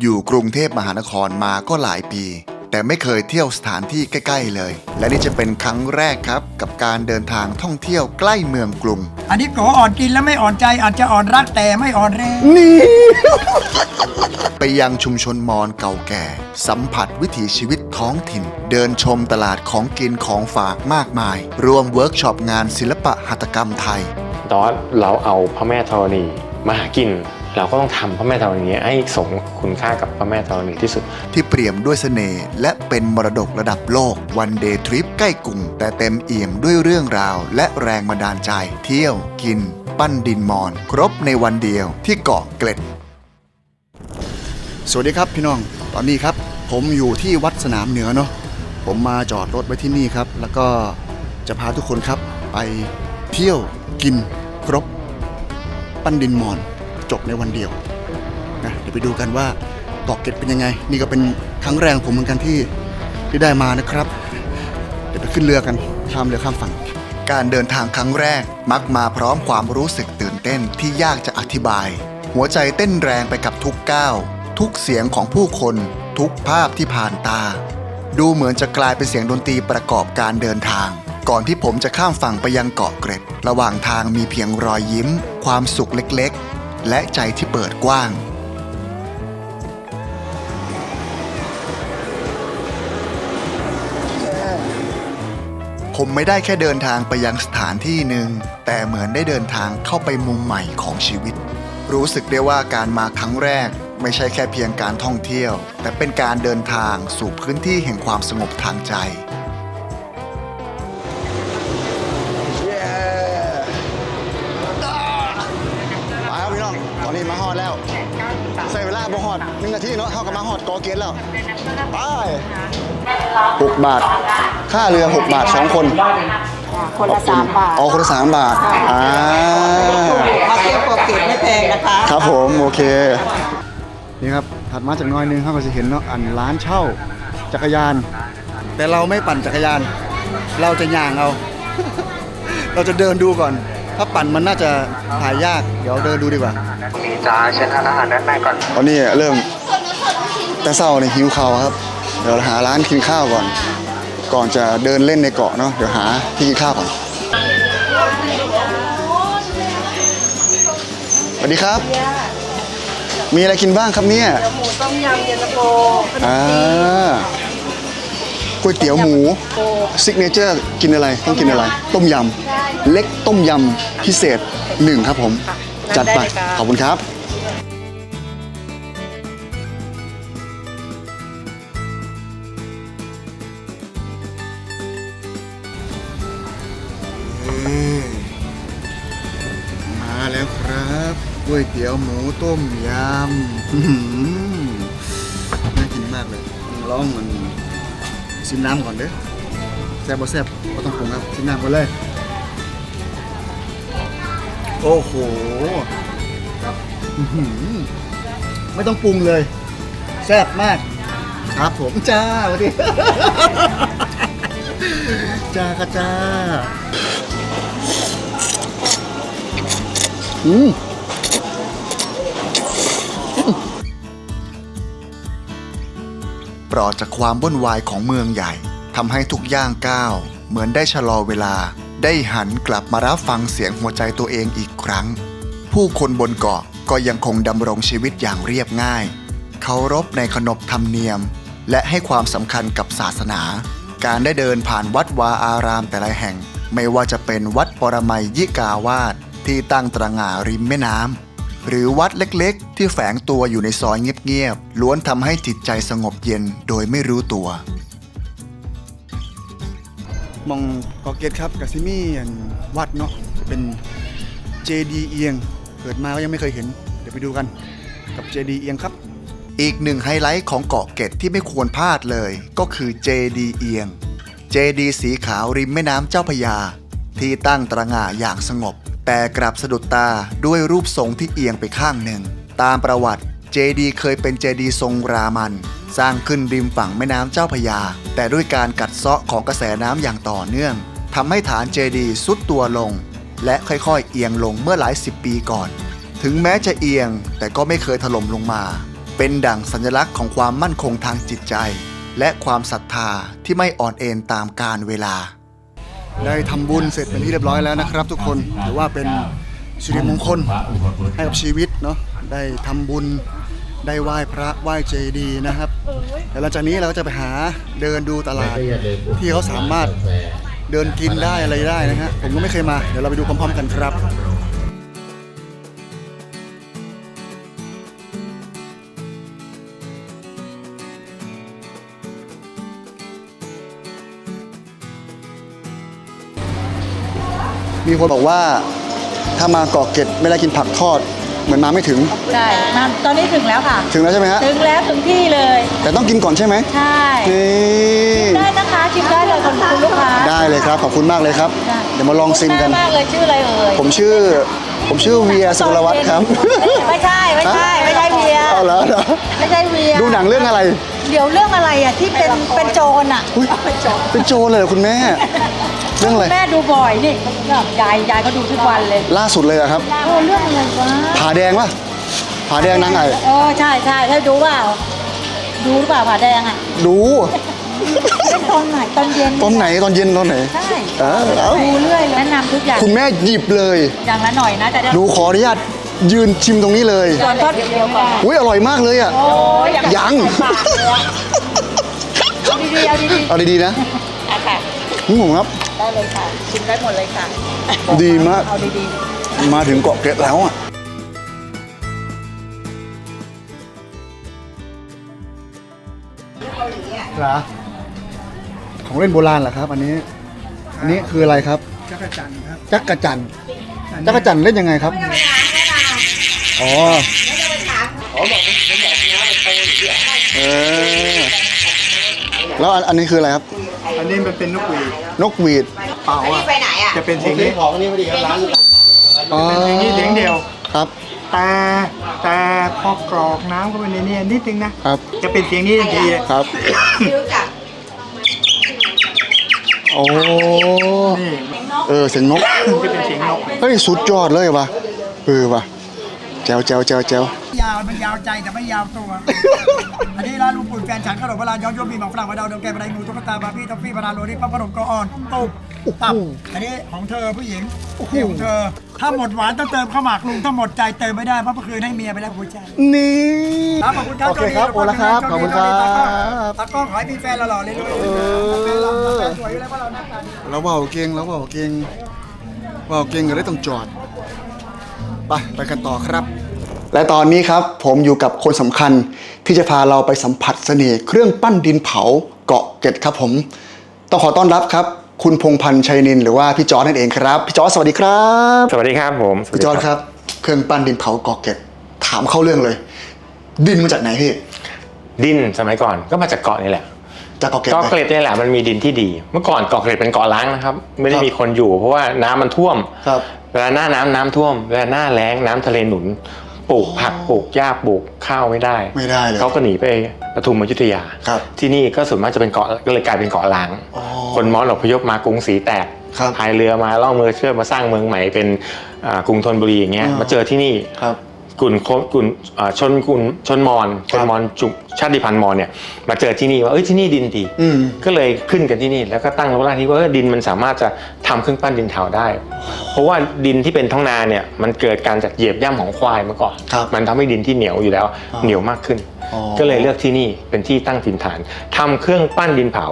อยู่กรุงเทพมหานครมาก็หลายปี แต่ไม่เคยเที่ยวสถานที่ใกล้ ๆ เลย และนี่จะเป็นครั้งแรกครับ กับการเดินทางท่องเที่ยวใกล้เมืองกรุง อันนี้โกอ่อนกินแล้วไม่อ่อนใจอาจจะอ่อนรักแต่ไม่อ่อนแรงไปยังชุมชนมอญเก่าแก่ สัมผัสวิถีชีวิตท้องถิ่น เดินชมตลาดของกินของฝากมากมาย รวมเวิร์กช็อปงานศิลปะหัตถกรรมไทยแต่ว่าเราเอาพระแม่ธรณีมาหากิน เราก็ต้องทำพระแม่ธรณีให้สม คุณค่ากับพระแม่ธรณีที่สุด ที่เปี่ยมด้วยเสน่ห์และเป็นมรดกระดับโลกวันเดย์ทริปใกล้กรุงแต่เต็มเอี่ยมด้วยเรื่องราว และแรงบันดาลใจ เที่ยวกิน ปั้นดินมอน ครบในวันเดียวที่เกาะเกร็ด สวัสดีครับพี่น้อง ตอนนี้ครับ ผมอยู่ที่วัดสนามเหนือเนาะผมมาจอดรถไว้ที่นี่ครับ แล้วก็จะพาทุกคนครับไปเที่ยวกินครบ ปั้นดินมอนจบในวันเดียว นะเดี๋ยวไปดูกันว่าเกาะเกร็ดเป็นยังไง นี่ก็เป็นครั้งแรกของผมเหมือนกันที่ที่ได้มานะครับ เดี๋ยวไปขึ้นเรือกันข้ามเรือข้ามฝั่ง การเดินทางครั้งแรกมักมาพร้อมความรู้สึกตื่นเต้นที่ยากจะอธิบาย หัวใจเต้นแรงไปกับทุกก้าวทุกเสียงของผู้คนทุกภาพที่ผ่านตา ดูเหมือนจะกลายเป็นเสียงดนตรีประกอบการเดินทาง ก่อนที่ผมจะข้ามฝั่งไปยังเกาะเกร็ด ระหว่างทางมีเพียงรอยยิ้ม ความสุขเล็กๆ และใจที่เปิดกว้าง ผมไม่ได้แค่เดินทางไปยังสถานที่หนึ่งแต่เหมือนได้เดินทางเข้าไปมุมใหม่ของชีวิต รู้สึกได้ว่าการมาครั้งแรก ไม่ใช่แค่เพียงการท่องเที่ยว แต่เป็นการเดินทางสู่พื้นที่แห่งความสงบทางใจ หนึ่งนาทีเนาะเท่ากับมาฮอดกอเกตแล้วไปหกบาท ค่าเรือหกบาทสองคนคนละสามบาทอ๋อคนละสามบาทอ่ามาเที่ยวเกาะเกร็ดไม่แพงนะคะครับผมโอเคนี่ครับถัดมาจากหน้อยหนึงเขาก็จะเห็นเนาะอันร้านเช่าจักรยาน แต่เราไม่ปั่นจักรยาน เราจะย่างเอา เราจะเดินดูก่อน ถ้าปั่นมันน่าจะถ่ายยาก เดี๋ยวเดินดูดีกว่า มีจ้าเชิญทานอาหารด้านในก่อน ตอนนี้เริ่มแต่เศร้าในยหิวข้าวครับ เดี๋ยวหาร้านกินข้าวก่อน ก่อนจะเดินเล่นในเกาะเนาะเดี๋ยวหาที่กินข้าวก่อนสวัสดีครับ มีอะไรกินบ้างครับเนี่ยหมูต้มยำเย็นตาโฟอ่าก๋วยเตี๋ยวหมูซิกเนเจอร์กินอะไรต้องกินอะไร ต้มยำเล็กต้มยำพิเศษหนึ่งครับผม จัดไป ขอบคุณครับมาแล้วครับก๋วยเตี๋ยวหมูต้มยำอื้อหือน่ากินมากเลยต้องลองมันชิมน้ำก่อนเด้อแซ่บบ่แซ่บก็ต้องปรุงครับชิมน้ำก่อนเลย โอ้โหไม่ต้องปรุงเลย แซ่บมาก ครับผมจ้าวัสดีจ้าค่ะจ้าอืมปลอดจากความวุ่นวายของเมืองใหญ่ทำให้ทุกย่างก้าว เหมือนได้ชะลอเวลา ได้หันกลับมารับฟังเสียงหัวใจตัวเองอีกครั้ง ผู้คนบนเกาะก็ยังคงดำรงชีวิตอย่างเรียบง่าย เคารพในขนบธรรมเนียม และให้ความสำคัญกับศาสนา การได้เดินผ่านวัดวาอารามแต่ละแห่ง ไม่ว่าจะเป็นวัดปรมัยยิกาวาสที่ตั้งตระหง่าริมแม่น้ำหรือวัดเล็กๆ ที่แฝงตัวอยู่ในซอยเงียบๆล้วนทำให้จิตใจสงบเย็นโดยไม่รู้ตัว มองเกาะเกตครับกับซิมี่อันวัดเนาะจะเป็นเจดีเอียง เกิดมาก็ยังไม่เคยเห็น เดี๋ยวไปดูกันกับเจดีเอียงครับ อีกหนึ่งไฮไลท์ของเกาะเกร็ดที่ไม่ควรพลาดเลย ก็คือเจดีเอียง เจดีสีขาวริมแม่น้ำเจ้าพยา ที่ตั้งตระหง่าอย่างสงบ แต่กลับสะดุดตาด้วยรูปทรงที่เอียงไปข้างหนึ่ง ตามประวัติเจดีเคยเป็นเจดีทรงรามัน สร้างขึ้นริมฝั่งแม่น้ำเจ้าพยา แต่ด้วยการกัดเซาะของกระแสน้ำอย่างต่อเนื่องทำให้ฐานเจดีสุดตัวลง และค่อยๆ เอียงลงเมื่อหลายสิบปีก่อน ถึงแม้จะเอียงแต่ก็ไม่เคยถล่มลงมา เป็นดั่งสัญลักษณ์ของความมั่นคงทางจิตใจ และความศรัทธาที่ไม่อ่อนเอ็นตามกาลเวลา ได้ทำบุญเสร็จเป็นที่เรียบร้อยแล้วนะครับ ทุกคนถือว่าเป็นสิริมงคลให้กับชีวิตเนาะได้ทำบุญ ได้ไหว้พระไหว้เจดีย์นะครับแล้วหลังจากนี้เราก็จะไปหาเดินดูตลาดที่เขาสามารถเดินกินได้อะไรได้นะฮะผมก็ไม่เคยมาเดี๋ยวเราไปดูพร้อม ๆ กันครับมีคนบอกว่าถ้ามาเกาะเกร็ดไม่ได้กินผักทอด เหมือนมาไม่ถึง ใช่มาตอนนี้ถึงแล้วค่ะ ถึงแล้วใช่ไหมฮะ ถึงแล้วถึงที่เลย แต่ต้องกินก่อนใช่ไหมใช่นี่ได้นะคะชิมได้เลยคุณคุณลูกค้าได้เลยครับ ขอบคุณมากเลยครับได้เดี๋ยวมาลองซิมกัน มากเลยชื่ออะไรเอ่ย ผมชื่อ ผมชื่อเวียสุรวัตรครับ ไม่ใช่ไม่ใช่ไม่ใช่เวียเอาแล้วเหรอไม่ใช่เวีย ดูหนังเรื่องอะไร เดี๋ยวเรื่องอะไรอะที่เป็นเป็นโจรอะอุ๊ยเป็นโจรเลยเหรอคุณแม่เรื่องอะไร แม่ดูบ่อยนี่ยายยายก็ดูทุกวันเลยล่าสุดเลยอะครับ โอ้เรื่องอะไรวะผาแดงปะผาแดงนางไอเออใช่ใช่ถ้าดูเปล่าดูหรือเปล่าผาแดงอะดูเป็นตอนไหนตอนเย็นตอนไหนตอนเย็นตอนไหน ใช่เออเอา ดูเรื่อยเลยแนะนำทุกอย่างคุณแม่หยิบเลย อย่างละหน่อยนะจะได้หนูขออนุญาตยืนชิมตรงนี้เลย ก่อนทอดเดียวก่อนอุ้ยอร่อยมากเลยอะ โอ้ยอยากยัง เอาดีๆเอาดีๆเอาดีๆนะอะค่ะ นี่ผมครับ ได้เลยค่ะ ชิมได้หมดเลยค่ะดีมาก เอาดีมาถึงเกาะเกร็ดแล้วอะ เหรอของเล่นโบราณเหรอครับ อันนี้ อันนี้คืออะไรครับ จักรจันทร์ครับจักรจันทร์จักรจันทร์เล่นยังไงครับ อ๋อเออแล้วอันอันนี้คืออะไรครับ อันนี้มันเป็นนกหวีดนกหวีดเป่าอะจะเป็นเสียงนี้อ๋อเป็นเสียงนี้เสียงเดียว ครับ แต่แต่พอกรอกน้ำเข้าไปในนี้นิดนึงนะครับ จะเป็นเสียงนี้ทันทีครับโอ้ นี่เออเสียงนก จะเป็นเสียงนก เฮ้ยสุดยอดเลยว่ะเออว่ะ แจวแจวแจวแจวยาวมันยาวใจแต่ไม่ยาวตัว อันนี้ร้านลุงปุ่นแฟนฉันขนมโบราณย้อนยุคมีหมอกฝรั่งมาดาวดวงแก้วบันไดงูตุ๊กตาบาร์บี้ท็อฟฟี่บานาโรนี่ปั๊บขนมกออ่อนตุบตับอันนี้ของเธอผู้หญิงนี่ของเธอ ถ้าหมดหวานต้องเติมข้าวหมากลุงถ้าหมดใจเติมไม่ได้เพราะเมื่อคืนให้เมียไปแล้วหัวใจนี่ครับขอบคุณครับโอเคครับโอ้ละครับขอบคุณครับตากล้องขอให้มีแฟนหล่อๆเลยด้วยเออแฟนหล่อแฟนสวยอยู่แล้วเพราะเราหน้าตาดีเราเบาเก่งเราเบาเก่งเบาเก่งก็เลยต้องจอดไปไปกันต่อครับ และตอนนี้ครับผมอยู่กับคนสำคัญที่จะพาเราไปสัมผัสเสน่ห์เครื่องปั้นดินเผาเกาะเกร็ดครับผม ต้องขอต้อนรับครับ คุณพงพันธ์ชัยนินหรือว่าพี่จอร์ดนั่นเองครับพี่จอร์ดสวัสดีครับสวัสดีครับผมพี่จอร์ดครับ เครื่องปั้นดินเผาเกาะเกร็ดถามเข้าเรื่องเลย ดินมาจากไหนพี่ดินสมัยก่อนก็มาจากเกาะนี่แหละจากเกาะเกร็ดเกาะไหมเกร็ดนี่แหละมันมีดินที่ดี เมื่อก่อนเกาะเกร็ดเป็นเกาะล้างนะครับ ไม่ได้ครับมีคนอยู่เพราะว่าน้ำมันท่วมครับเวลาหน้าน้ำน้ำท่วมเวลาหน้าแล้งน้ำทะเลหนุน ปลูกผักปลูกหญ้าปลูกข้าวไม่ได้ ไม่ได้เลย เขาก็หนีไปปทุมอยุธยา ครับที่นี่ก็ส่วนมากจะเป็นเกาะก็เลยกลายเป็นเกาะล้าง อ๋อ คนมอญอพยพมากรุงศรีแตกครับพายเรือมาล่องเมืองเชื่อมาสร้างเมืองใหม่เป็นอ่ากรุงธนบุรีอย่างเงี้ยอ่าม มาเจอที่นี่ ครับ กลุ่มคนกลุ่มอ่าชนกลุ่มชนมอญชนมอญจุชาติพันธุ์มอญเนี่ยมาเจอที่นี่ว่าเอ้ยที่นี่ดินดีอืม ก็เลยขึ้นกันที่นี่แล้วก็ตั้งรกรากที่ว่าเออดินมันสามารถจะทำเครื่องปั้นดินเผาได้ เพราะว่าดินที่เป็นท้องนาเนี่ยมันเกิดการจากเหยียบย่ำของควายมาก่อนครับมันทำให้ดินที่เหนียวอยู่แล้วอ๋อเหนียวมากขึ้น อ๋อ ก็เลยเลือกที่นี่เป็นที่ตั้งถิ่นฐานทำเครื่องปั้นดินเผา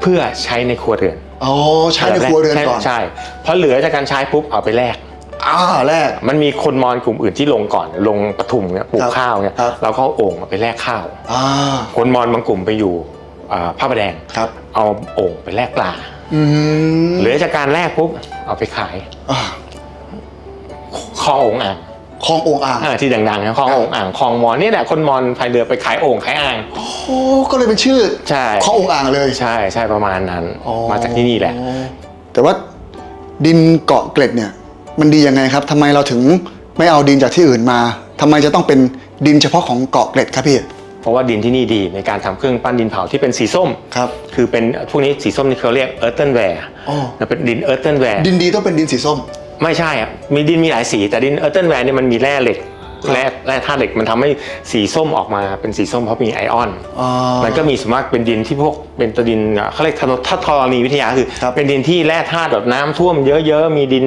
เพื่อใช้ในครัวเรือน อ๋อใช้ในครัวเรือนก่อน ใช่ เพราะเหลือจากการใช้ปุ๊บเอาไปแลก อ่าแรก มันมีคนมอญกลุ่มอื่นที่ลงก่อนลงปทุมเนี่ยปลูครักบข้าวเนี่ยครับเราก็เอาโอ่งไปแลกข้าว อ่าคนมอญบางกลุ่มไปอยู่อ่าพระประแดง ครับ เอาโอ่งไปแลกปลาอืมเหลือจากการแลกปุ๊บเอาไปขายอ่าคลองโอ่งอ่างคลองโองอ่าง อ่าที่ดังๆนะคลองโอ่งอ่างคลองมอญนี่แหละคนมอญพายเรือไปขายโอ่งขายอ่างโอ้ก็เลยเป็นชื่อใช่คลองโองอ่างเลยใช่ใช่ประมาณนั้น อ๋อมาจากที่นี่แหละ แต่ว่าดินเกาะเกร็ดเนี่ย มันดียังไงครับทำไมเราถึงไม่เอาดินจากที่อื่นมาทำไมจะต้องเป็นดินเฉพาะของเกาะเกร็ดครับพี่เพราะว่าดินที่นี่ดีในการทำเครื่องปั้นดินเผาที่เป็นสีส้ม ครับ คือเป็นพวกนี้สีส้มนี่เขาเรียกเอิร์ n เ a นแวร์อ๋อ เป็นดินเอิร์ n เ a นแวร์ดินดีต้องเป็นดินสีส้ม ไม่ใช่อะมีดินมีหลายสีแต่ดินเอิร์ n เ a นแวร์เนี่ยมันมีแร่เหล็ก แร่แร่ธาตุเหล็กมันทำให้สีส้มออกมาเป็นสีส้มเพราะมีไอออนอ๋อมันก็มีสวนมากเป็นดินที่พวกเป็นตัวดินอะเขาเรียกธนถ้าธรณีวิทยาคือครับเป็นดินที่แร่ธาตุแบบน้ำท่วมเยอะๆมีดิน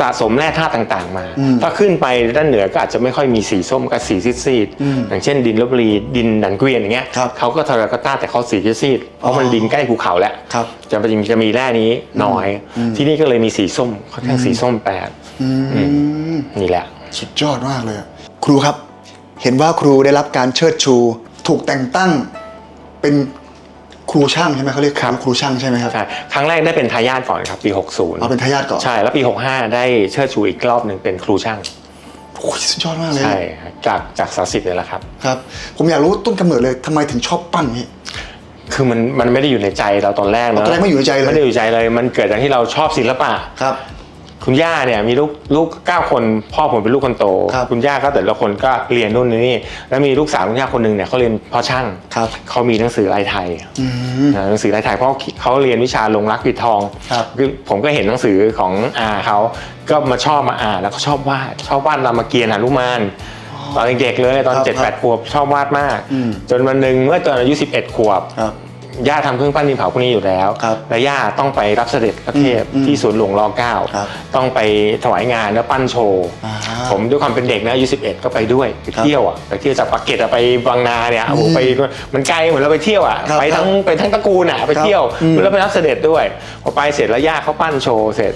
สะสมแร่ธาตุต่างๆ มาอืมถ้าขึ้นไปด้านเหนือก็อาจจะไม่ค่อยมีสีส้มกับสีซีดอืมๆอย่างเช่น ดินลบบุรีดินดันเกวียนอย่างเงี้ยครับเขาก็ทาราคาต้าแต่เขาสีซีดๆเพราะมันอ๋อดินใกล้ภูเขาแล้วครับจะมีจะมีแร่นี้น้อยอืมที่นี่ก็เลยมีสีส้มค่อนข้างสีส้มแปดอืมนี่แหละ สุดยอดมากเลยอะ ครูครับ เห็นว่าครูได้รับการเชิดชู ถูกแต่งตั้งเป็นครูช่างใช่ไหมเขาเรียกครับครูช่างใช่ไหมครับ ใช่ ครั้งแรกได้เป็นทายาทก่อนครับปี 60เอาเป็นทายาทก่อน ใช่ แล้วปี 65 ได้เชิดชูอีกรอบหนึ่งเป็นครูช่างโอ้ยสุดยอดมากเลย ใช่ครับจากจากสาสิทธิ์เลยแหละครับ ครับ ผมอยากรู้ต้นกำเนิดเลยทำไมถึงชอบปั้นนี่ คือมันมันไม่ได้อยู่ในใจเราตอนแรกอ๋อเนะตอนแรกไม่อยู่ในใจเลย ไม่ได้อยู่ในใจเลย มันเกิดจากที่เราชอบศิลปะ ครับ คุณย่าเนี่ยมีลูกลูกเก้าคนพ่อผมเป็นลูกคนโตครับณย่าก็แต่ละคนก็เรียนนู่นนี่แล้วมีลูกสาวคุณย่าคนหนึ่งเนี่ยเขาเรียนเพ่อช่างครับ เขามีหนังสือลายไทยอืม นะหนังสือลายไทยเพราะเขาเรียนวิชาลงรักปิดทองครับ คือผมก็เห็นหนังสือของอาเขาก็มาชอบมาอ่านแล้วก็ชอบวาดชอบวาดรามเกียรติ์หนุมาน ตอนเด็กๆเลยตอนครับเจ็ดแปดขวบชอบวาดมาก อืม จนวันหนึ่งเมื่อตอนอายุ11ขวบ ครับ ย่าทำเครื่องปั้นดินเผาพวกนี้อยู่แล้ว ครับและย่าต้องไปรับเสด็จ พระเทพอืมที่สวนหลวงรเก้าครับต้องไปถวายงานแล้วปั้นโชว์อ่าผมด้วยความเป็นเด็กนะอายุ11ก็ไปด้วยไปเที่ยวอะไปเที่ยวจากปากเกร็ดอะไปบางนาเนี่ยโอ้โหไปมันไกลเหมือนเราไปเที่ยวอะครับไปทั้งไปทั้งตระกูลอะไปครับเที่ยวอืมแล้วไปรับเสด็จด้วยพอไปเสร็จแล้วย่าเขาปั้นโชว์เสร็จ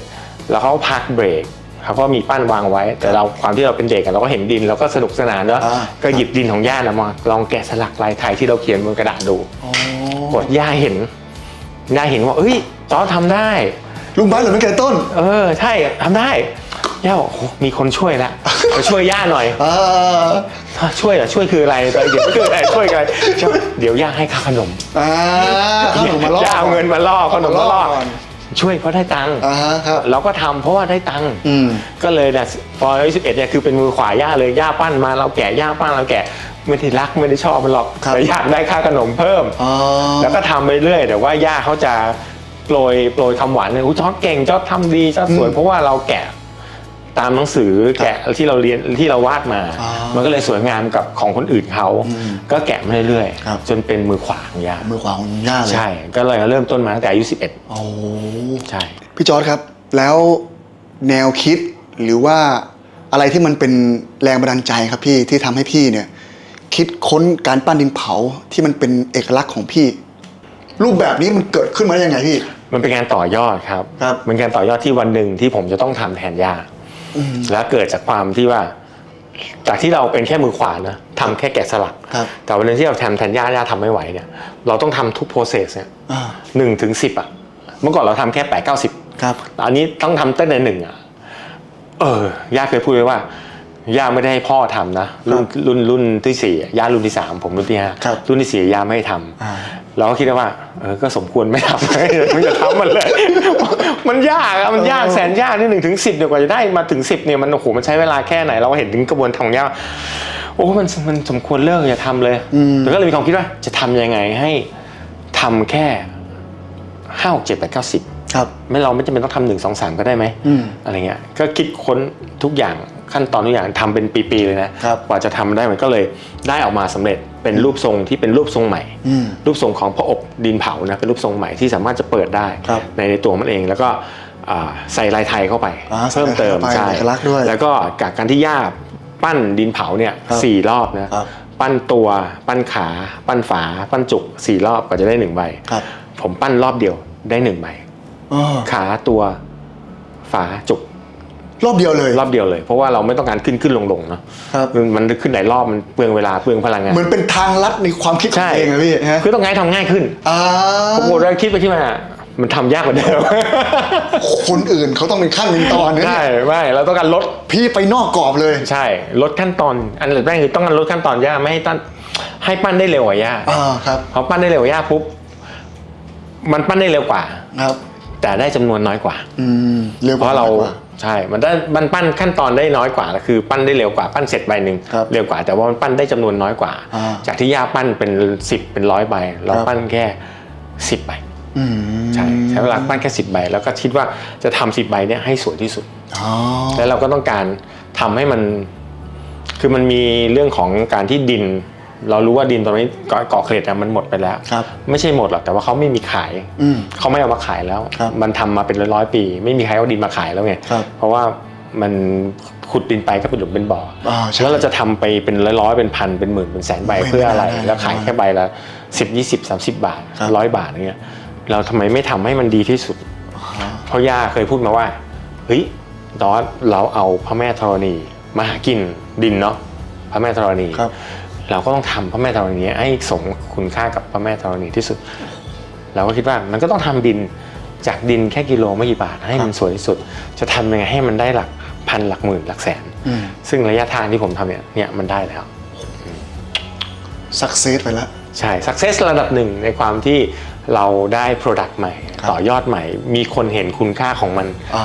แล้วเขาพักเบรกเขาก็มีปั้นวางไว้ แต่เราความที่เราเป็นเด็กอะเราก็เห็นดินเราก็สนุกสนานเนอะอ่าก็หยิบดินของย่านะมาลองแกะสลักลายไทยที่เราเขียนบนกระดาษดูอ๋อกดย่าเห็น ย่าเห็นว่าเอ้ยจอร์จทำได้ ลุงบ้านเหรือไม่แก่ต้น เออใช่ทำได้ย่าบอกโอ้มีคนช่วยแล้วมาช่วยย่าหน่อยอ่าช่วยเหรอช่วยคืออะไรตอนเด็กคืออะไรช่วยกันเดี๋ยวย่าให้ค่าขนมอ่าข้าวหนูมาล่อย่าเอาเงินมาล่อขนมมาล่อก่อนช่วยเพราะได้ตังค์อ่าฮะครับเราก็ทำเพราะว่าได้ตังค์อืมก็เลยเนี่ยพออายุสิบเอ็ดเนี่ยคือเป็นมือขวาย่าเลยย่าปั้นมาเราแกะย่าปั้นเราแกะ ไม่ได้รักไม่ได้ชอบมันหรอกครับแต่อยากได้ค่าขนมเพิ่ม อ๋อ แล้วก็ทำไปเรื่อยแต่ว่าย่าเขาจะโปรยโปรยคำหวานเลยอุ้ยจอร์จเก่งจอร์จทำดีจอร์จสวยอืมเพราะว่าเราแกะตามหนังสือแกะที่เราเรียนที่เราวาดมา อ๋อมันก็เลยสวยงามกับของคนอื่นเขาอืมก็แกะมาเรื่อยครับจนเป็นมือขวาของย่ามือขวาของย่าเลยใช่ ก็เลยเริ่มต้นมาตั้งแต่อายุโอ้11ใช่ พี่จอร์ดครับ แล้วแนวคิดหรือว่าอะไรที่มันเป็นแรงบันดาลใจครับพี่ที่ทำให้พี่เนี่ย คิดค้นการปั้นดินเผาที่มันเป็นเอกลักษณ์ของพี่ รูปแบบนี้มันเกิดขึ้นมาได้ยังไงพี่ มันเป็นการต่อยอดครับครับมันการต่อยอดที่วันหนึ่งที่ผมจะต้องทำแทนย่าอืมแล้วเกิดจากความที่ว่า จากที่เราเป็นแค่มือขวานะทำแค่แกะสลัก ครับ แต่วันหนึงที่เราทำแทนย่าย่าทำไม่ไหวเนี่ย เราต้องทำทุกโปรเซสเนี่ยอ่าหนึ่งถึงสิบอะ เมื่อก่อนเราทำแค่แปดเก้าสิบ ครับ อันนี้ต้องทำตั้งแต่หนึ่งอะ เออย่าเคยพูดไว้ว่า ย่าไม่ได้ให้พ่อทำนะรุ่นรุ่นรุ่นที่สี่อะย่ารุ่นที่สามผมรุ่นที่ห้าครับ รุ่นที่สี่ย่าไม่ให้ทำ อ่า เราก็คิดว่าเออก็สมควรไม่ทำ ไม่จะทำมันเลย มันยากอะมันยากแสนยากนี่หนึ่งถึงสิบเดียวกว่าจะได้มาถึงสิบเนี่ยมันโอ้โหมันใช้เวลาแค่ไหนเราก็เห็นถึงกระบวนการของยากโอ้มันมันสมควรเลิกอย่าทำเลยอืม แต่ก็เลยมีความคิดว่าจะทำยังไงให้ทำแค่ห้าหกเจ็ดแปดเก้าสิบ ครับ ไม่เราไม่จำเป็นต้องทำหนึ่งสองสามก็ได้ไหมอืมอะไรเงี้ยก็คิดค้นทุกอย่าง ขั้นตอนทุกอย่างทำเป็นปีๆเลยนะครับกว่าจะทำได้มันก็เลยได้ออกมาสำเร็จเป็นรูปทรงที่เป็นรูปทรงใหม่อืมรูปทรงของพระอบดินเผานะเป็นรูปทรงใหม่ที่สามารถจะเปิดได้ครับในในตัวมันเองแล้วก็อ่าใส่ลายไทยเข้าไปอ่าใส่เพิ่มเติมลายไทยเข้าไปใช่เอกลักษณ์ด้วยแล้วก็จากการที่ย่าปั้นดินเผาเนี่ยครับสี่รอบนะครับปั้นตัวปั้นขา ปั้นฝา ปั้นจุกสี่รอบก็จะได้หนึ่งใบครับผมปั้นรอบเดียวได้หนึ่งใบอ๋อขาตัวฝาจุก รอบเดียวเลย รอบเดียวเลย เพราะว่าเราไม่ต้องการขึ้นขึ้นลงลงเนาะครับ มันมันขึ้นหลายรอบมันเปลืองเวลาเปลืองพลังงาน เหมือนเป็นทางลัดในความคิดของใช่ตัวเองอะพี่ฮะคือต้องง่ายทำง่ายขึ้นอ่าปรากฏว่าคิดไปคิดมามันทำยากกว่าเดิมคนอื่นเขาต้องเป็นขั้นเป็นตอนเนี่ยใช่ไม่เราต้องการลด พี่ไปนอกกรอบเลย ใช่ ลดขั้นตอนอันดับแรกคือต้องการลดขั้นตอนย่าไม่ให้ตั้นให้ปั้นได้เร็วกว่าย่าอ่าครับพอปั้นได้เร็วกว่าย่าปุ๊บมันปั้นได้เร็วกว่า ครับ แต่ได้จำนวนน้อยกว่า อืมเร็วกเพว่าราะเรามกกว่ ใช่ มันได้มันปั้นขั้นตอนได้น้อยกว่าคือปั้นได้เร็วกว่าปั้นเสร็จใบหนึ่งครับเร็วกว่าแต่ว่ามันปั้นได้จำนวนน้อยกว่า อ่าจากที่ย่าปั้นเป็นสิบเป็นร้อยใบ เราครับ ปั้นแค่สิบใบอืมใช่ใช้เวลาปั้นแค่สิบใบแล้วก็คิดว่าจะทำสิบใบเนี่ยให้สวยที่สุด อ๋อ แล้วเราก็ต้องการทำให้มัน คือมันมีเรื่องของการที่ดิน เรารู้ว่าดินตอนนี้เกาะเกาะเกร็ดอะมันหมดไปแล้วครับไม่ใช่หมดหรอกแต่ว่าเขาไม่มีขายอืมเขาไม่เอามาขายแล้วครับมันทำมาเป็นร้อยๆปี ไม่มีใครเอาดินมาขายแล้วไงครับเพราะว่ามันขุดดินไปก็เป็นหลุมเป็นบ่ออาใช่แล้วเราจะทำไปเป็นร้อยๆเป็นพันเป็นหมื่นเป็นแสนใบไม่เพื่ออะไรไม่ได้แล้วขายแค่ใบละสิบยี่สิบสามสิบบาทครับร้อยบาทอย่างเงี้ยเราทำไมไม่ทำให้มันดีที่สุด เพราะย่าเคยพูดมาว่าเฮ้ยดอสเราเอาพระแม่ธรณีมาหากินดินเนาะพระแม่ธรณีครับ เราก็ต้องทำพระแม่ธรณีให้สมคุณค่ากับพระแม่ธรณีที่สุด เราก็คิดว่ามันก็ต้องทำดินจากดินแค่กิโลไม่กี่บาทให้มันสวยที่สุด จะทำยังไงให้มันได้หลักพันหลักหมื่นหลักแสนอืมซึ่งระยะทางที่ผมทำเนี่ยเนี่ยมันได้แล้วสักเซสไปแล้วใช่ success ระดับหนึ่งในความที่เราได้ product ใหม่ครับต่อยอดใหม่ มีคนเห็นคุณค่าของมันอ่า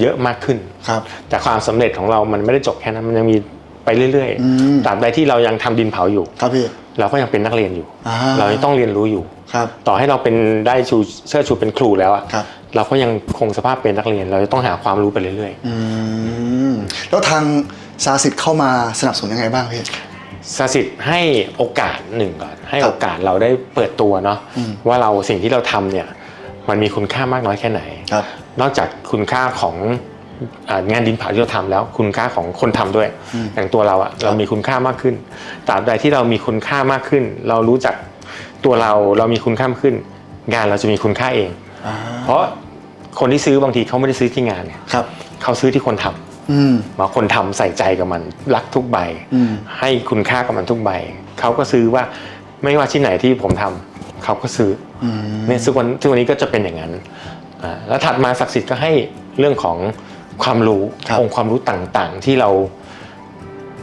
เยอะมากขึ้นครับแต่ความสำเร็จของเรามันไม่ได้จบแค่นั้นมันยังมี ไปเรื่อยอืม ๆตราบใดที่เรายังทำดินเผาอยู่ ครับพี่ เราก็ยังเป็นนักเรียนอยู่ อ่า เรายังต้องเรียนรู้อยู่ ครับ ต่อให้เราเป็นได้ชูเชิดชูเป็นครูแล้วอะครับ เราก็ยังคงสภาพเป็นนักเรียน เราจะต้องหาความรู้ไปเรื่อยอืมแล้วทางซาสิทธิ์เข้ามาสนับสนุนยังไงบ้างพี่ๆศาสิทธิ์ให้โอกาสหนึ่งก่อน ให้ครับโอกาสเราได้เปิดตัวเนาะอืม ว่าเราสิ่งที่เราทำเนี่ยมันมีคุณค่ามากน้อยแค่ไหน ครับ นอกจากคุณค่าของอ่า งานดินเผาที่เราทำแล้ว คุณค่าของคนทำด้วยอืมอย่างตัวเราอะเรามีคุณค่ามากขึ้นตราบใดที่เรามีคุณค่ามากขึ้น เรารู้จักตัวเราเรามีคุณค่ามากขึ้น งานเราจะมีคุณค่าเองอ่าเพราะคนที่ซื้อบางทีเขาไม่ได้ซื้อที่งานเนี่ยครับเขาซื้อที่คนทำอืมมาคนทำใส่ใจกับมันรักทุกใบอืมให้คุณค่ากับมันทุกใบ เขาก็ซื้อว่าไม่ว่าที่ไหนที่ผมทำเขาก็ซื้อออืมเนี่ยซึ่งวันซึ่งวันนี้ก็จะเป็นอย่างนั้นอ่าแล้วถัดมาศักดิ์สิทธิ์ก็ให้เรื่องของ ความรู้ครับองค์ความรู้ต่างๆ ที่เรา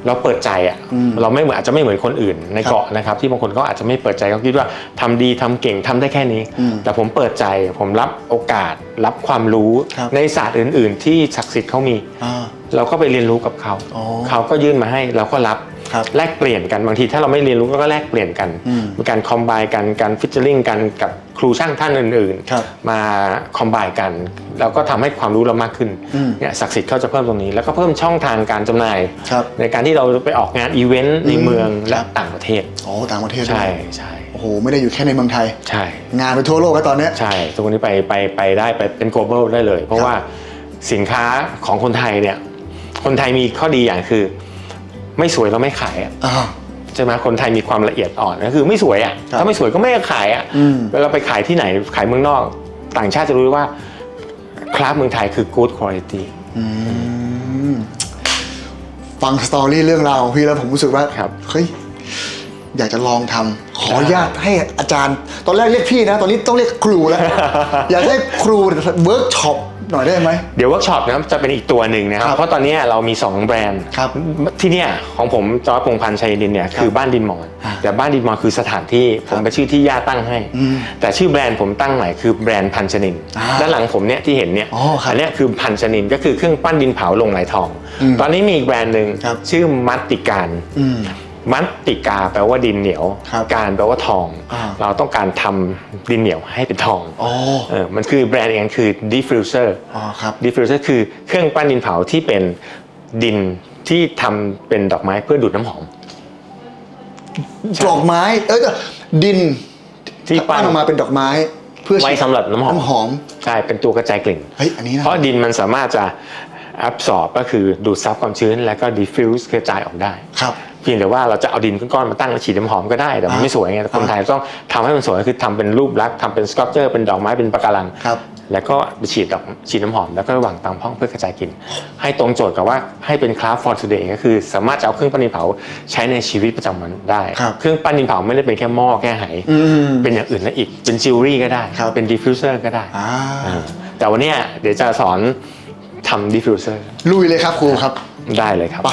เราเปิดใจอะอืมเราไม่เหมือนอาจจะไม่เหมือนคนอื่นในครับเกาะนะครับ ที่บางคนก็อาจจะไม่เปิดใจเขาคิดว่าทำดีทำเก่งทำได้แค่นี้ อืมแต่ผมเปิดใจผมรับโอกาส รับความรู้ครับ ในศาสตร์อื่น ๆ ที่ศักดิ์สิทธิ์เขามี อ่า เราก็ไปเรียนรู้กับเขา อ๋อ เขาก็ยื่นมาให้เราก็รับ ครับแลกเปลี่ยนกันบางทีถ้าเราไม่เรียนรู้ก็แลกเปลี่ยนกันอืมมีการคอมไบกันการฟิชเชอริงกันกับครูช่างท่านอื่นครับมาคอมไบกัน แล้วก็ทำให้ความรู้เรามากขึ้นอืมเนี่ยศักดิ์สิทธิ์เขาจะเพิ่มตรงนี้ แล้วก็เพิ่มช่องทางการจำหน่ายครับในการที่เราไปออกงานอีเวนต์ในอืมเมืองและครับต่างประเทศโอ้ต่างประเทศด้วใช่ยใช่โอ้โหไม่ได้อยู่แค่ในเมืองไทยใช่งานไปทั่วโลกแล้วตอนเนี้ยใช่ทุกวันนี้ไปไปไปได้ไปเป็น global ได้เลย เพราะว่าสินค้าของคนไทยเนี่ยคนไทยมีข้อดีอย่างคือ ไม่สวยเราไม่ขายอะอ่า ใช่ไหมคนไทยมีความละเอียดอ่อนก็คือไม่สวยอะครับถ้าไม่สวยก็ไม่ขายอะอืม เวลาไปขายที่ไหนขายเมืองนอก ต่างชาติจะรู้ว่าคราฟเมืองไทยคือ good quality อืมฟังสตอรี่เรื่องราวของพี่แล้วผมรู้สึกว่าครับเฮ้ยอยากจะลองทำขออนุญาตให้อาจารย์ ตอนแรกเรียกพี่นะ ตอนนี้ต้องเรียกครูแล้ว อยากให้ครูเวิร์กช็อป หน่อยได้ไหม เดี๋ยวเวิร์กช็อปนะจะเป็นอีกตัวหนึ่งนะครับ ครับเพราะตอนนี้เรามี 2 แบรนด์ครับที่เนี่ยของผมจอร์จพงษ์พันธ์ชัยดินเนี่ยคือบ้านดินมอน อ่าแต่บ้านดินมอนคือสถานที่ผมเป็นชื่อที่ย่าตั้งให้ อืมแต่ชื่อแบรนด์ผมตั้งใหม่คือแบรนด์พันชนิน อ่าด้านหลังผมเนี่ยที่เห็นเนี่ยอ๋อครับนเนี้ยคือพันชนินก็คือเครื่องปั้นดินเผาลงไหลทอง อืมตอนนี้มีอีกแบรนด์หนึ่งครับ ชื่อมัตติการ อืม มัตติกาแปลว่าดินเหนียว ครับการแปลว่าทอง อ่า เราต้องการทำดินเหนียวให้เป็นทองอ๋อเออมันคือแบรนด์เองคือ diffuser อ๋อครับ diffuser คือเครื่องปั้นดินเผาที่เป็นดินที่ทำเป็นดอกไม้เพื่อดูดน้ำหอม ดอกไม้ เอ้ยดินที่ปั้นออกมาเป็นดอกไม้ เพื่อไว้สำหรับน้ำหอม น้ำหอม ใช่เป็นตัวกระจายกลิ่น เฮ้ย อันนี้นะ เพราะดินมันสามารถจะ absorb ก็คือดูดซับความชื้น แล้วก็ diffuse กระจายออกได้ ครับเพียงแต่ว่าเราจะเอาดินก้อนๆมาตั้งแล้วฉีดน้ำหอมก็ได้แต่มันอ่าไม่สวยไงแต่คนไทยต้องทำให้มันสวยคือทำเป็นรูปลักษณ์ทำเป็น sculpture เป็นดอกไม้เป็นปะการังครับแล้วก็ไปฉีดดอกฉีดน้ำหอมแล้วก็วางตามห้องเพื่อกระจายกลิ่นให้ตรงโจทย์กับว่าให้เป็นคราฟ for today ก็คือสามารถจะเอาเครื่องปั้นดินเผาใช้ในชีวิตประจำวันได้ครับเครื่องปั้นดินเผาไม่ได้เป็นแค่หม้อแค่ไหอืมเป็นอย่างอื่นแล้วอีกเป็นจิวเวลรี่ก็ได้ครับเป็นดิฟฟิวเซอร์ก็ได้อ่าอ่าแต่วันเนี้ยเดี๋ยวจะสอนทำดิฟฟิวเซอร์ลุยเลยครับครูครับได้เลยครับไป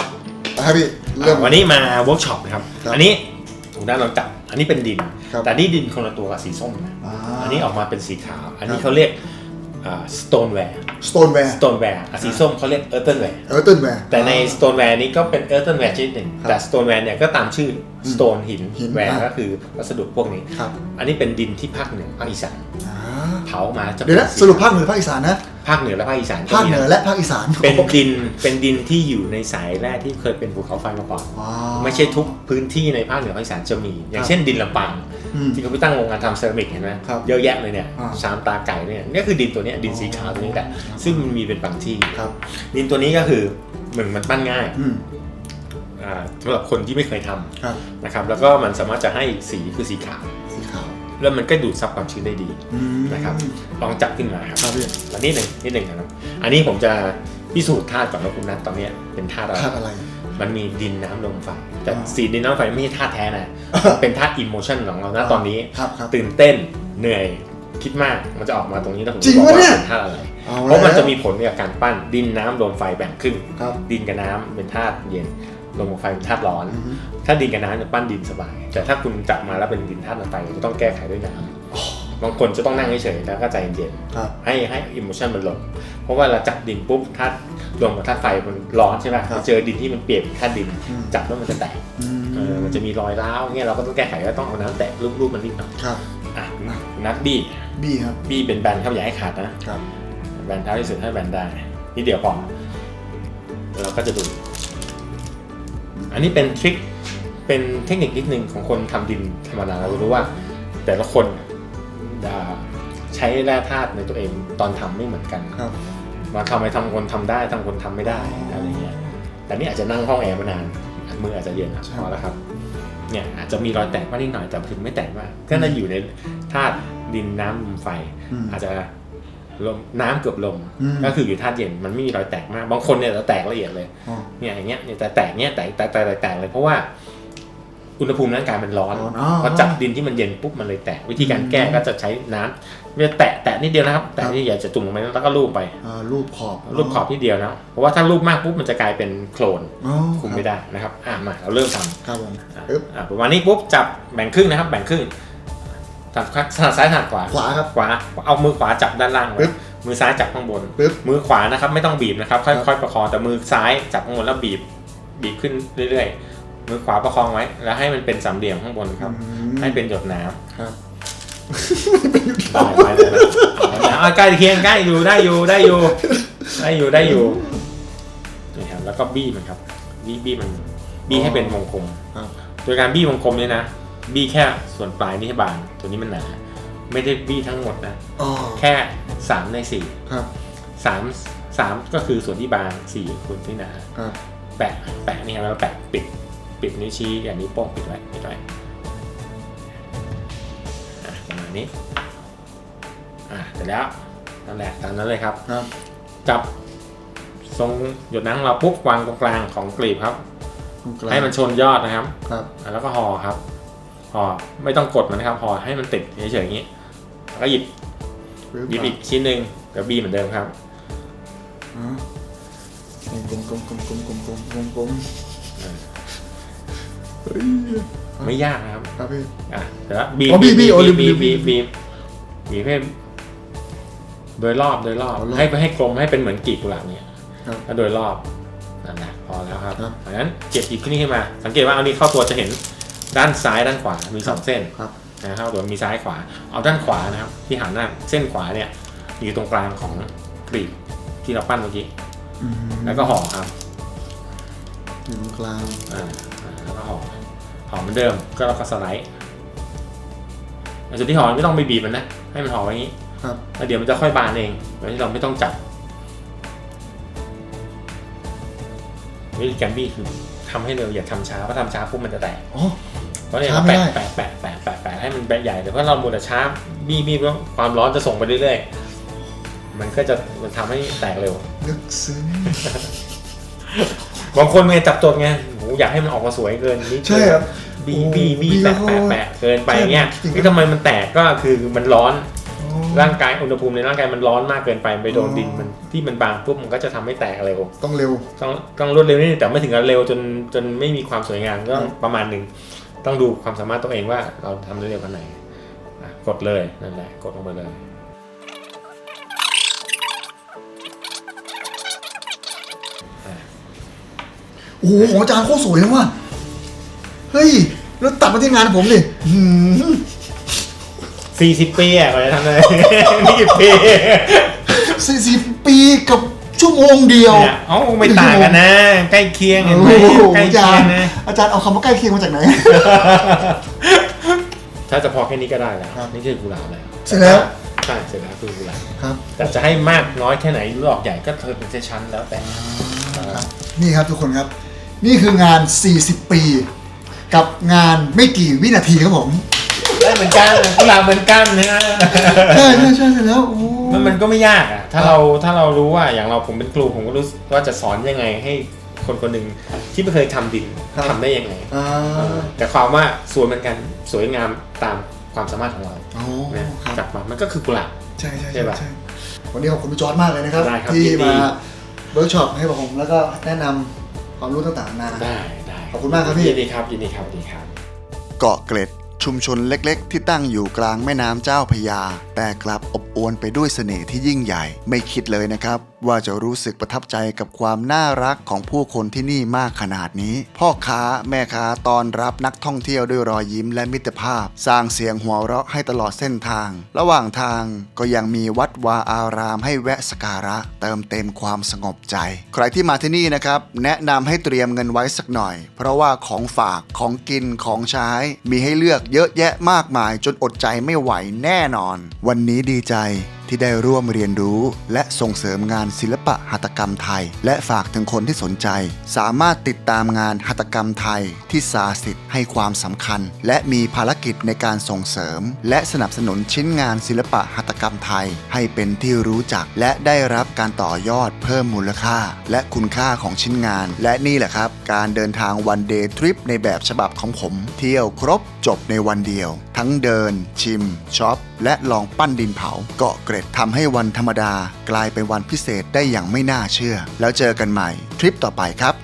นะครับพี่ เริ่มวันนี้มาเวิร์กช็อปนะครับ ครับอันนี้ถูกด้านเราจับ อันนี้เป็นดิน ครับ แต่นี่ดินคนละตัวกับสีส้มนะอ่า อันนี้ออกมาเป็นสีขาว อันนี้ครับ เขาเรียกสโตนแวร์สโตนแวร์สโตนแวร์สีส้มเขาเรียกเออร์เทนแวร์ เออร์ตันแวร์ แต่ในสโตนแวร์นี้ก็เป็นเออร์เทนแวร์ชนิดหนึ่ง ครับแต่สโตนแวร์เนี่ยก็ตามชื่อสโตนหินหินแวร์อ่าก็คือวัสดุพวกนี้ ครับอันนี้เป็นดินที่ภาคเหนือภาคอีสานอ่าเผามาจะเดี๋ยวนะป็สีสรุปภาคเหนือภาคอีสานนะ ภาคเหนือและภาคอีสานภาคเหนือและภาคอีสานเป็นดินเป็นดินที่อยู่ในสายแร่ที่เคยเป็นภูเขาไฟมาก่อนอ๋อไม่ใช่ทุกพื้นที่ในภาคเหนือภาคอีสานจะมี อย่างเช่นดินลำปางอืมที่เขาไปตั้งโรงงานทำเซรามิกเห็นไหมครับเยอะแยะเลยเนี่ยอ่าชามตาไก่เนี่ยนี่คือดินตัวเนี้ยดินสีขาวตัวนี้แหละซึ่งมันมีเป็นบางที่ครับดินตัวนี้ก็คือเหมือนมันปั้นง่ายอืมอ่าสำหรับคนที่ไม่เคยทำครับนะครับ แล้วก็มันสามารถจะให้สีคือสีขาวสีขาว แล้วมันก็ดูดซับความชื้นได้ดีอืมนะครับลองจับขึ้นมาครับครับพี่แล้วนิดหนึ่งนิดหนึ่งนะครับ อันนี้ผมจะพิสูจน์ธาตุก่อนว่าคุณนัทตอนเนี้ยเป็นธาตุอะไรธาตุอะไร มันมีดินน้ำลมไฟแต่อ๋อสีดินน้ำไฟไม่ใช่ธาตุแท้นะเป็นธาตุอิโมชันของเรานะตอนนี้ครับครับตื่นเต้นเหนื่อยคิดมากมันจะออกมาตรงนี้แล้วผมจริงบอกว่าปะเนี่ยเป็นธาตุอะไรเอาเพราะมันจะมีแล้วผลกับการปั้นดินน้ำลมไฟแบ่งครึ่งครับดินกับน้ำเป็นธาตุเย็น ลมกับไฟเป็นธาตุร้อนอือฮึถ้าดินกับน้ำจะปั้นดินสบาย แต่ถ้าคุณจับมาแล้วเป็นดินธาตุไฟจะต้องแก้ไขด้วยน้ำบางคนจะต้องนั่งเฉยๆแล้วก็ใจเย็นครับๆให้ให้อิโมชันมันลงเพราะว่าเราจับดินปุ๊บธาตุลมกับธาตุไฟมันร้อนใช่ไหมครับเจอดินที่มันเปียกเป็นธาตุดินอืมจับแล้วมันจะแตกอืมเออมันจะมีรอยร้าวเงี้ยเราก็ต้องแก้ไขก็ต้องเอาน้ำแตะรูปๆมันนิดหน่อยครับอะนัดบี้บี้ครับบี้เป็นแบนครับอย่าให้ขาดนะครับแบนเท้าที่สุดให้แบนได้นิดเดียวพอเราก็จะดู อันนี้เป็นทริคเป็นเทคนิคนิดนึงของคนทำดินธรรมดาเรารู้ว่า แต่ละคนอ่าใช้แร่ธาตุในตัวเองตอนทำไม่เหมือนกันครับมาทำไมทำคนทำได้ทำคนทำไม่ได้อะไรเงี้ยแต่นี่อาจจะนั่งห้องแอร์มานานมืออาจจะเย็นอะใช่พอแล้วครับเนี่ยอาจจะมีรอยแตกบ้างนิดหน่อยแต่ถึงไม่แตกมากก็น่าอยู่ในธาตุดินน้ำลมไฟอืมอาจจะ ลมน้ำเกือบลม อืม ก็คืออยู่ธาตุเย็นมันไม่มีรอยแตกมากบางคนเนี่ยจะแตกละเอียดเลยอ๋อเนี่ยอย่างเงี้ยเนี่ยแต่แตกเนี่ยแตกแตกแตกแตกแตกเลยเพราะว่า อุณหภูมิร่างกายมันร้อนร้อนอ๋อ พอจับดินที่มันเย็นปุ๊บมันเลยแตกวิธีการแก้ก็จะใช้น้ำไม่แตะแตะนิดเดียวนะครับ แตะนี่อย่าจะจุ่มลงไปแล้วก็ลูบไป อ่ารูปขอบลูบขอบนิดเดียวนะเพราะว่าถ้าลูบมากปุ๊บมันจะกลายเป็นโคลนอ๋อคุมไม่ได้นะครับ อะมาเราเริ่มทำครับผมอะปึ๊บ อะประมาณนี้ปุ๊บจับแบ่งครึ่งนะครับ แบ่งครึ่ง ถนัดถนัดซ้ายถนัดขวาขวาครับขวาเอามือขวาจับด้านล่างไว้ปึ๊บมือซ้ายจับข้างบนปึ๊บมือขวานะครับไม่ต้องบีบนะครับครับ ค่อยๆประคองแต่มือซ้ายจับข้างบนแล้วบีบ บีบขึ้นเรื่อยๆ มือขวาประคองไว้ แล้วให้มันเป็นสามเหลี่ยมข้างบนครับ อืมให้เป็นหยดน้ำครับ ได้ไหมได้ไหมเอาเอาใกล้เคียงใกล้อยู่ได้อยู่ได้อยู่ได้อยู่ได้อยู่นี่ครับแล้วก็บี้มันครับบี้บี้มันบี้ให้เป็นวงกลมครับ โดยการบี้วงกลมเนี่ยนะ บี้แค่ส่วนปลายนี่ให้บางตัวนี้มันหนา ไม่ได้บี้ทั้งหมดนะ อ๋อแค่สามในสี่ครับสามสามก็คือส่วนที่บางสี่ส่วนที่หนา ครับ แปะแปะนี่ครับแล้วแปะปิดปิดนิ้วชี้อย่างนิ้วโป้งปิดไว้ปิดไว้อะประมาณนี้อะเสร็จแล้วนั่นแหละตามนั้นเลยครับ ครับ จับทรงหยดน้ำของเราปุ๊บวางตรงกลางของกลีบครับ ตรงกลางให้มันชนยอดนะครับ ครับอะแล้วก็ห่อครับ ห่อไม่ต้องกดมันนะครับห่อให้มันติดเฉยๆอย่างนี้แล้วก็หยิบปึ๊บหยิบอีกชิ้นหนึ่งกับบีเหมือนเดิมครับอ๋อกลมกลมกลมกลมกลมกลมกลมกลมเฮ้ยไม่ยากนะครับครับพี่อะเดี๋ยวนะบีบอ๋อบีบบีบอ๋อลืมบีบลืบีมบบีบบีบให้โดยรอบโดยรอบอ๋อรอบให้ให้กลมให้เป็นเหมือนกลีบกุหลาบเนี่ยครับแล้วโดยรอบนั่นแหละพอแล้วครับครับดังนั้นเก็บอีกขึ้นนี่ขึ้นมา สังเกตว่าเอานี้เข้าตัวจะเห็น ด้านซ้ายด้านขวา มีสองเส้นครับนะครับตัวมีซ้ายขวา เอาด้านขวานะครับ ที่หันหน้าเส้นขวาเนี่ย อยู่ตรงกลางของกลีบที่เราปั้นเมื่อกี้อืมแล้วก็ห่อครับอยู่ตรงกลางอ่าอ่าแล้วก็ห่อห่อเหมือนเดิม ก็เราก็สไลด์ในส่วนที่ห่อไม่ต้องไปบีบมันนะ ให้มันห่อไว้อย่างนี้ ครับ แล้วเดี๋ยวมันจะค่อยบานเองโดยที่เราไม่ต้องจับวิธีการบี้คือทำให้เร็วอย่าทำช้าเพราะทำช้าปุ๊บมันจะแตกอ๋อ เพราะเนี่ยช้าเราไม่แปะได้แปะแปะแปะแปะแปะให้มันแปะใหญ่แต่เพราะเราหมดแต่ช้าบี้บี้แล้วความร้อนจะส่งไปเรื่อยๆ มันก็จะมันทำให้แตกเร็ว ลึกซึ้งบางคนไงจับจดไงโหอยากให้มันออกมาสวยเกินนิดใช่ครับบีโอ้บีบีบี้แปะแล้วแปะแปะเกินไปเงี้ยจริงๆนี่ทำไมมันแตกก็คือมันร้อนอ๋อร่างกายอุณหภูมิในร่างกายมันร้อนมากเกินไปไปโดนอ๋อดินมันที่มันบางปุ๊บมันก็จะทำให้แตกเร็วต้องเร็วต้องต้องรวดเร็วนิดนึงแต่ไม่ถึงกับเร็วจนจนไม่มีความสวยงามก็ต้องอืมประมาณหนึ่ง ต้องดูความสามารถตัวเองว่าเราทำได้เร็วขนาดไหนอะกดเลยนั่นแหละกดลงไปเลย โอ้โหของอาจารย์โคตรสวยเลยว่ะ เฮ้ย แล้วตัดมาที่งานผมดิหืม40 ปีอะกว่าจะทำได้ นี่กี่ปี สี่สิบปีกับ ชั่วโมงเดียว เนี่ยเอ้าไม่ต่างกันนะ ใกล้เคียงเห็นไหมโอ้โหใกล้อาเคีจายรงย์นะ อาจารย์เอาคำว่าใกล้เคียงมาจากไหน ถ้าจะพอแค่นี้ก็ได้แล้วครับนี่คือกุหลาบแล้วเสร็จแล้ว ใช่เสร็จแล้วคือกุหลาบครับแต่จะให้มากน้อยแค่ไหนหรือออกใหญ่ก็เธอเป็นเซชั้นแล้วแต่ ครับ นี่ครับทุกคนครับ นี่คืองาน 40 ปี กับงานไม่กี่วินาทีครับผม ได้เหมือนกันกุหลาบเหมือนกันนะใช่ใช่ใช่เสร็จแล้วโอ้มันมันก็ไม่ยากอะ ถ้าเราถ้าเรารู้ว่าอย่างเราผมเป็นครูผมก็รู้ว่าจะสอนยังไงให้คนคนหนึ่งที่ไม่เคยทำดินทำได้ยังไงแต่ความว่าสวยเหมือนกันสวยงามตามความสามารถของเราโอ้นะครับกลับมามันก็คือกุหลาบใช่ใช่ใช่ใช่ปะใช่วันนี้ขอบคุณพี่จอร์ดมากเลยนะครับรบที่มาเวิร์กช็อปให้ผมแล้วก็แนะนำความรู้ต่างๆนานาได้ได้ขอบคุณมากครับพี่ยินดีครับยินดีครับยินดีครับ เกาะเกร็ด ชุมชนเล็ก ๆ ที่ตั้งอยู่กลางแม่น้ำเจ้าพยา แต่กลับอบอวลไปด้วยเสน่ห์ที่ยิ่งใหญ่ ไม่คิดเลยนะครับ ว่าจะรู้สึกประทับใจกับความน่ารักของผู้คนที่นี่มากขนาดนี้ พ่อค้าแม่ค้าตอนรับนักท่องเที่ยวด้วยรอยยิ้มและมิตรภาพ สร้างเสียงหัวเราะให้ตลอดเส้นทาง ระหว่างทางก็ยังมีวัดวาอารามให้แวะสกการะ เติมเต็มความสงบใจ ใครที่มาที่นี่นะครับ แนะนำให้เตรียมเงินไว้สักหน่อย เพราะว่าของฝากของกินของใช้ มีให้เลือกเยอะแยะมากมาย จนอดใจไม่ไหวแน่นอน วันนี้ดีใจที่ได้ร่วมเรียนรู้ และส่งเสริมงานศิลปะหัตถกรรมไทย และฝากถึงคนที่สนใจ สามารถติดตามงานหัตถกรรมไทยที่สาสิทธิ์ให้ความสำคัญ และมีภารกิจในการส่งเสริม และสนับสนุนชิ้นงานศิลปะหัตถกรรมไทย ให้เป็นที่รู้จัก และได้รับการต่อยอดเพิ่มมูลค่า และคุณค่าของชิ้นงาน และนี่แหละครับ การเดินทางวันเดย์ทริปในแบบฉบับของผม เที่ยวครบจบในวันเดียว ทั้งเดิน ชิมช็อป และลองปั้นดินเผาเกาะเกร็ดทำให้วันธรรมดา กลายเป็นวันพิเศษได้อย่างไม่น่าเชื่อ แล้วเจอกันใหม่ ทริปต่อไปครับ